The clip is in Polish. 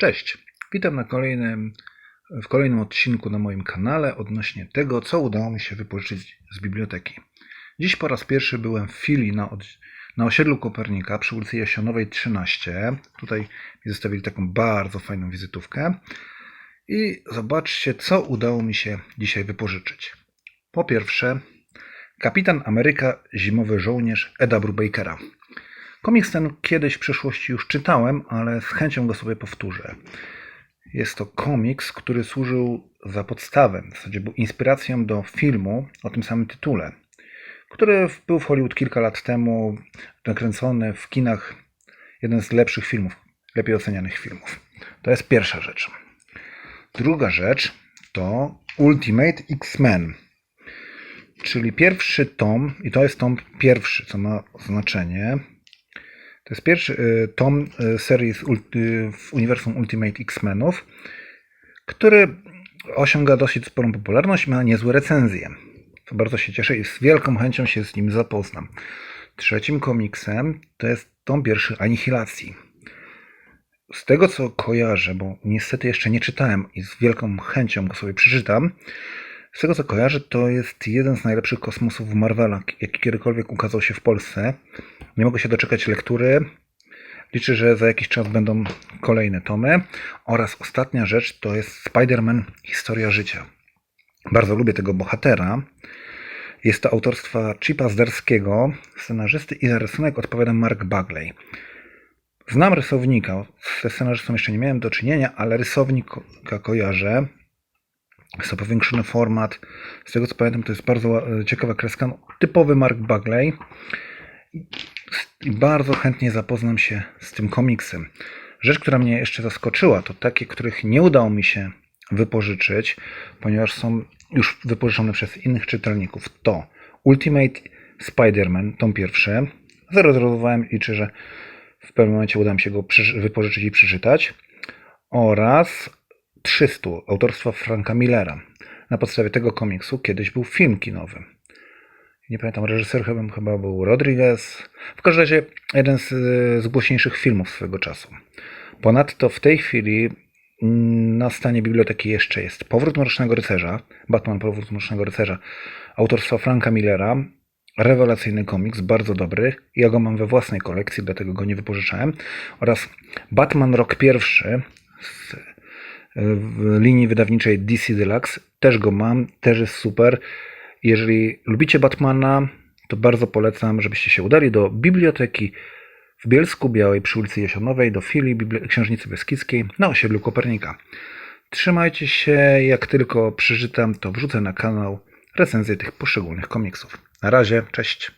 Cześć, witam na kolejnym, w kolejnym odcinku na moim kanale odnośnie tego, co udało mi się wypożyczyć z biblioteki. Dziś po raz pierwszy byłem w filii na, na osiedlu Kopernika przy ulicy Jasionowej 13. Tutaj mi zostawili taką bardzo fajną wizytówkę. I zobaczcie, co udało mi się dzisiaj wypożyczyć. Po pierwsze, Kapitan Ameryka Zimowy Żołnierz Eda Brubakera. Komiks ten kiedyś w przeszłości już czytałem, ale z chęcią go sobie powtórzę. Jest to komiks, który służył za podstawę, w zasadzie był inspiracją do filmu o tym samym tytule, który był w Hollywood kilka lat temu, nakręcony w kinach, jeden z lepszych filmów, lepiej ocenianych filmów. To jest pierwsza rzecz. Druga rzecz to Ultimate X-Men, czyli pierwszy tom, i to jest tom pierwszy, co ma znaczenie. To jest pierwszy y, tom y, serii y, w uniwersum Ultimate X-Menów, który osiąga dosyć sporą popularność, ma niezłe recenzje. To bardzo się cieszę i z wielką chęcią się z nim zapoznam. Trzecim komiksem to jest tom pierwszy Anihilacji. Z tego co kojarzę, bo niestety jeszcze nie czytałem i z wielką chęcią go sobie przeczytam, z tego co kojarzę, to jest jeden z najlepszych kosmosów Marvela, jaki kiedykolwiek ukazał się w Polsce. Nie mogę się doczekać lektury. Liczę, że za jakiś czas będą kolejne tomy. Oraz ostatnia rzecz to jest Spider-Man Historia Życia. Bardzo lubię tego bohatera. Jest to autorstwa Chipa Zderskiego, scenarzysty i za rysunek odpowiada Mark Bagley. Znam rysownika, ze scenarzystą jeszcze nie miałem do czynienia, ale rysownika kojarzę. Jest to powiększony format. Z tego co pamiętam, to jest bardzo ciekawa kreska. No, typowy Mark Bagley. I bardzo chętnie zapoznam się z tym komiksem. Rzecz, która mnie jeszcze zaskoczyła, to takie, których nie udało mi się wypożyczyć, ponieważ są już wypożyczone przez innych czytelników. To Ultimate Spider-Man, tom pierwszy. Zarezerwowałem, liczę, że w pewnym momencie uda mi się go wypożyczyć i przeczytać. Oraz 300 autorstwa Franka Millera. Na podstawie tego komiksu kiedyś był film kinowy. Nie pamiętam, reżyser chyba, był Rodriguez. W każdym razie jeden z, z głośniejszych filmów swego czasu. Ponadto w tej chwili mm, na stanie biblioteki jeszcze jest Powrót Mrocznego Rycerza, Batman Powrót Mrocznego Rycerza, autorstwa Franka Millera. Rewelacyjny komiks, bardzo dobry. Ja go mam we własnej kolekcji, dlatego go nie wypożyczałem. Oraz Batman Rok pierwszy z w linii wydawniczej DC Deluxe. Też go mam, też jest super. Jeżeli lubicie Batmana, to bardzo polecam, żebyście się udali do biblioteki w Bielsku Białej przy ulicy Jasionowej, do filii Bibli- Księżnicy Beskidzkiej na osiedlu Kopernika. Trzymajcie się, jak tylko przeczytam, to wrzucę na kanał recenzję tych poszczególnych komiksów. Na razie, cześć.